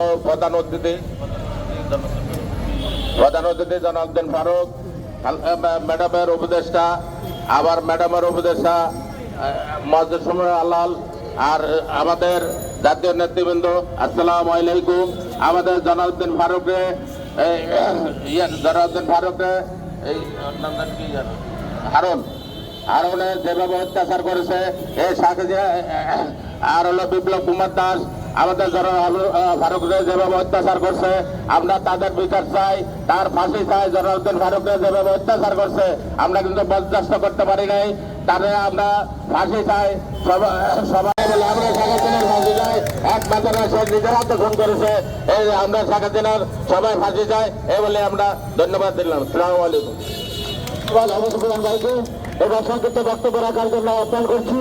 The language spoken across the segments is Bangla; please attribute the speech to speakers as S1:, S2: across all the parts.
S1: প্রধান অতিথি প্রধান অতিথি জনার্দন ফারুক ম্যাডামের উপদেষ্টা আবার ম্যাডামের উপদেষ্টা মসজিদ সময় আল্লাল আর আমাদের জাতীয় নেতৃবৃন্দ আসসালামু আলাইকুম। আমাদের জনার্দন ফারুকরে ইয়ে, জনার্দন ফারুকরে হারুন। হারুনে যেভাবে অত্যাচার করেছে এই সাথে আর হলো বিপ্লব কুমার দাস আমাদের যারা ফারুকরে যেভাবে অত্যাচার করছে, আমরা তাদের বিচার চাই, তার ফাঁসি চাই জনার্দন ফারুকরে যেভাবে অত্যাচার করছে, আমরা কিন্তু বরদাস্ত করতে পারি নাই। তাদের আমরা ফাঁসি চাই। সবাই বলে আমরা শেখ হাসিনার ফাঁসি চাই। এক বেতনে সে নিজের হাতে খুন করেছে, এই আমরা শেখ হাসিনার সবাই ফাঁসি চাই এই বলে আমরা ধন্যবাদ দিলাম। সালাম আলাইকুম।
S2: ধর্মসম্প্রদান ভাইকে এবার সংক্ষিপ্ত বক্তব্য রাখার জন্য আহ্বান করছি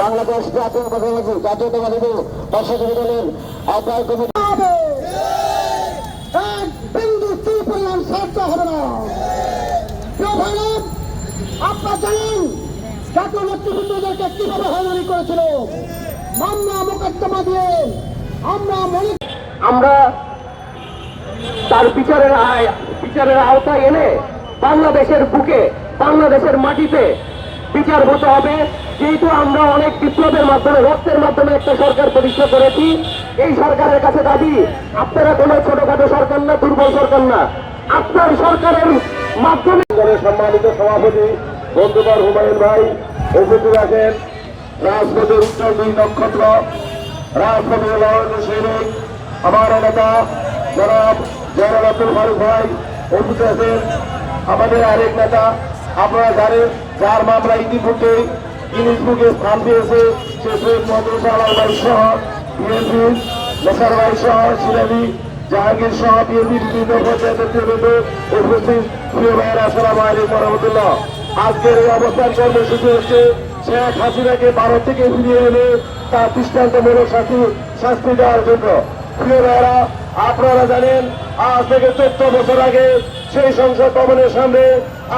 S2: বাংলাদেশ জাতীয়তাবাদী জাতীয়তাবাদী দল অসহযোগী দলের আহ্বায়ক কমিটি। আপনারা জানেন জাতীয় নেতৃবৃন্দদেরকে কীভাবে হয়রানি করেছিল? মামলা মোকদ্দমা দিয়ে আমরা মনে
S3: আমরা তার বিচারের আয় বিচারের আওতায় এনে বাংলাদেশের বুকে বাংলাদেশের মাটিতে বিচার হতে হবে। যেহেতু আমরা অনেক বিপ্লবের মাধ্যমে, রক্তের মাধ্যমে একটা সরকার প্রতিষ্ঠা করেছি। এই সরকারের কাছে দাবি, আপনারা কোনো ছোটখাটো সরকার না, দুর্বল সরকার না। আপনার সরকারের মাধ্যমে
S1: সম্মানিত সভাপতি, বন্ধুবর হুমায়ুন ভাই, উপস্থিত আছেন। রাজপথের উত্তর দুই নক্ষত্র রাজপথের লড়াই সৈনিক, আমার নেতা, জনাব জয়নাল আব্দুল ফারুক ভাই, উপস্থিত আছেন। আমাদের আরেক নেতা আপনারা জানেন যার মামলা ইতিমধ্যে গিনিস স্থান পেয়েছে, সে সৈয়দ মোহাম্মদ ভাই সহ, বিএনপি নেসার ভাই সহ সিরাজি জাহাঙ্গীর সহ বিএনপির বিভিন্ন পর্যায়ের নেতৃবৃন্দ উপস্থিত। প্রিয় ভাইয়ের, আসসালাম আলাইকুম রহমতুল্লাহ। আজকের এই অবস্থান কর্মসূচি হচ্ছে, শেখ হাসিনাকে ভারত থেকে ফিরিয়ে এনে তার দৃষ্টান্তমূলক শাস্তি শাস্তি দেওয়ার জন্য। প্রিয় ভাইয়েরা, আপনারা জানেন, আজ থেকে চোদ্দ বছর আগে সেই সংসদ ভবনের সামনে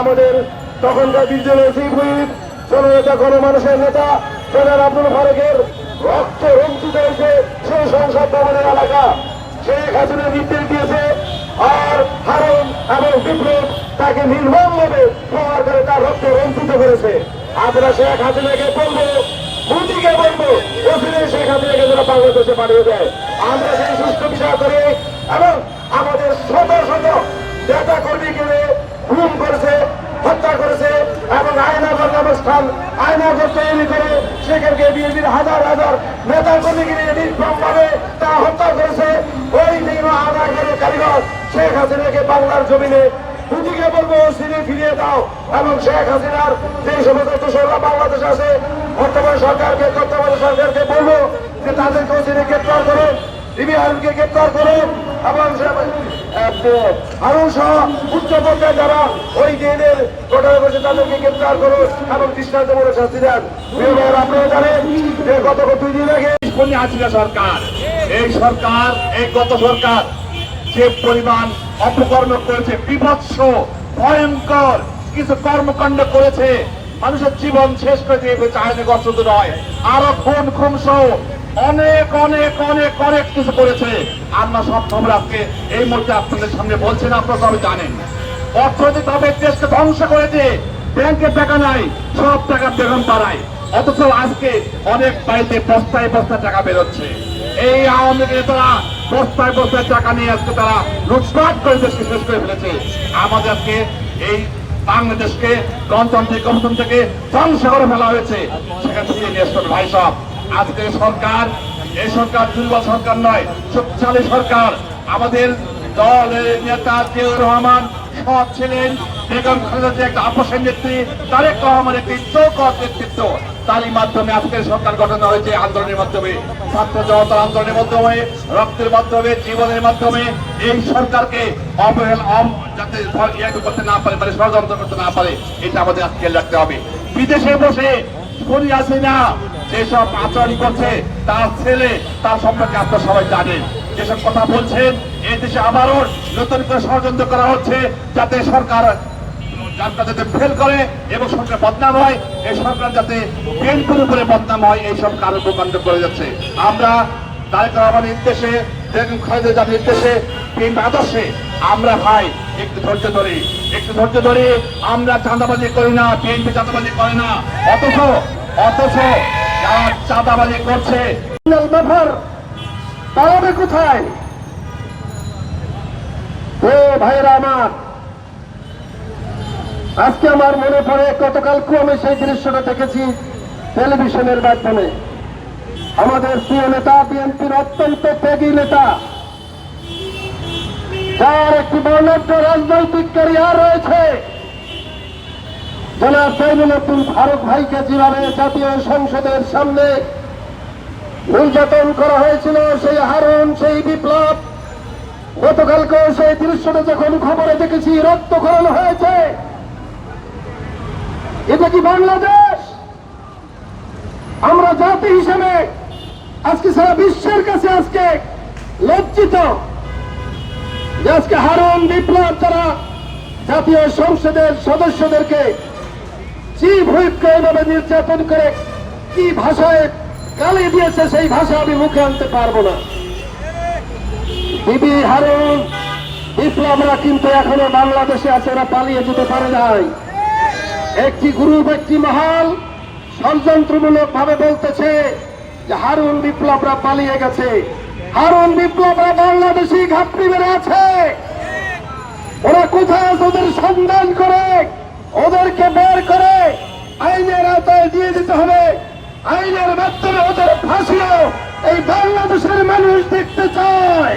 S1: আমাদের তখনকার চিফ হুইপ জননেতা গণমানুষের নেতা জেনার আব্দুল ফারুকের রক্ত রঞ্জিত হয়েছে সেই সংসদ ভবনের এলাকা। শেখ হাসিনা নির্দেশ দিয়েছে, আর হারুন এবং বিপ্লব তাকে নির্মমভাবে প্রহার করে তার রক্ত রঞ্জিত করেছে। আমরা শেখ হাসিনাকে বলব, মোদীকে বলব ওখানে শেখ হাসিনাকে যেন বাংলাদেশে পাঠিয়ে দেয়। আমরা সেই সুস্থ বিচার করে সেখানকে বিএনপির হাজার হাজার নেতা কর্মীকে নিয়ে নির্মমভাবে তা হত্যা করেছে ওই দিন আয়নাগরের কারিগর শেখ হাসিনাকে বাংলার জমিনে। দুদিকে বলব সিনে ফিরিয়ে দাও। এবং শেখ হাসিনার যে সমস্ত দোষরা বাংলাদেশ আছে, বর্তমান সরকারকে, তত্ত্বাবধায়ক সরকারকে বলব যে তাদেরকেও সিনে গ্রেপ্তার করো গ্রেপ্তার এবং সহ উচ্চ পর্যায়ে যারা ওই ঘটনা করেছে তাদেরকে গ্রেপ্তার করুন এবং শাস্তি দেন। আপনারা জানেন যে গত দুই দিন আগে
S4: সরকার। এই সরকার, এই গত সরকার যে পরিমাণ অপকর্ম করেছে, বিভৎস, ভয়ঙ্কর কিছু কর্মকাণ্ড করেছে, মানুষের জীবন শেষ করে দিয়ে গত নয়। আরও খুন খুন সহ অনেক অনেক অনেক অনেক কিছু করেছে। আমরা সব খবর আজকে এই মুহূর্তে আপনাদের সামনে বলছেন আপনারা সবাই জানেন। অর্থনৈতিক ভাবে দেশকে ধ্বংস করেছে। ব্যাংকে টাকা নাই, সব টাকা বেগম পাড়ায়। অথচ আজকে অনেক বাড়িতে বস্তায় বস্তায় টাকা বেরোচ্ছে। এই আওয়ামী লীগের নেতারা বস্তায় বস্তায় টাকা নিয়ে আজকে তারা লুটপাট করে দেশকে শেষ করে ফেলেছে। আমাদের আজকে এই বাংলাদেশকে গণতান্ত্রিক গণতন্ত্র থেকে ধ্বংস করে ফেলা হয়েছে। সেখান থেকে ভাই সব আজকে সরকার, এই সরকার দুর্বল সরকার নয়, শক্তিশালী সরকার। আমাদের দলের নেতা জিয়াউর রহমান সৎ ছিলেন। বেগম খালেদা যে একটা আপসের নেত্রী, তারেক রহমান একটি চৌকত নেতৃত্ব। তারই মাধ্যমে আজকের সরকার গঠন হয়েছে আন্দোলনের মাধ্যমে। ছাত্র জনতার আন্দোলনের মাধ্যমে, রক্তের মাধ্যমে, জীবনের মাধ্যমে। এই সরকারকে অবহেলা যাতে ইয়ে করতে না পারে মানে ষড়যন্ত্র করতে না পারে, এটা আমাদের আজকে রাখতে হবে। বিদেশে বসে শুনি আসি না যেসব আচরণ করছে তার ছেলে, তার সম্পর্কে আপনারা সবাই জানেন। যেসব কথা বলছেন, এই দেশে আবারও নতুন করে ষড়যন্ত্র করা হচ্ছে যাতে সরকার যাতে ফেল করে এবং সরকার হয়, এই সরকার যাতে বদনাম হয়, এই সব প্রকাণ্ড করে যাচ্ছে। আমরা নির্দেশে নির্দেশে আদর্শে আমরা ভাই, একটু ধৈর্য ধরি, একটু ধৈর্য ধরি আমরা চাঁদাবাজি করি না, বিএনপি চাঁদাবাজি করে না। অথচ অথচ যারা চাঁদাবাজি
S3: আজকে আমার মনে পড়ে আমি সেই দৃশ্যটা দেখেছি টেলিভিশনের মাধ্যমে। আমাদের প্রিয় নেতা, বিএনপির অত্যন্ত ত্যাগী নেতা, যার একটি বর্ণাঢ্য রাজনৈতিক ক্যারিয়ার রয়েছে। জনাব তৈরুল আব্দুল ফারুক ভাইকে যেভাবে জাতীয় সংসদের সামনে নির্যাতন করা হয়েছিল। সেই হারণ সেই বিপ্লব, গতকালকেও সেই দৃশ্যটা যখন খবরে দেখেছি, রক্তক্ষরণ হয়েছে। এটা কি বাংলাদেশ? আমরা জাতি হিসেবে আজকে সারা বিশ্বের কাছে আজকে লজ্জিত আজকে হারণ বিপ্লব যারা জাতীয় সংসদের সদস্যদেরকে জীব হুইপকে এইভাবে নির্যাতন করে কি ভাষায় গালি দিয়েছে সেই ভাষা আমি মুখে আনতে পারব না। বিবি হারুন, বিপ্লবরা কিন্তু এখনও বাংলাদেশে আছে এরা পালিয়ে যেতে পারে নাই। একটি গ্রুপ, একটি মহল ষড়যন্ত্রমূলক ভাবে বলতেছে যে হারুন বিপ্লবরা পালিয়ে গেছে। হারুন বিপ্লবরা বাংলাদেশি ঘাটতি বেড়ে আছে। ওরা কোথায় আছে ওদের দিতে হবে। আইনের মাধ্যমে ওদের ফাঁসিও এই বাংলাদেশের মানুষ দেখতে চায়।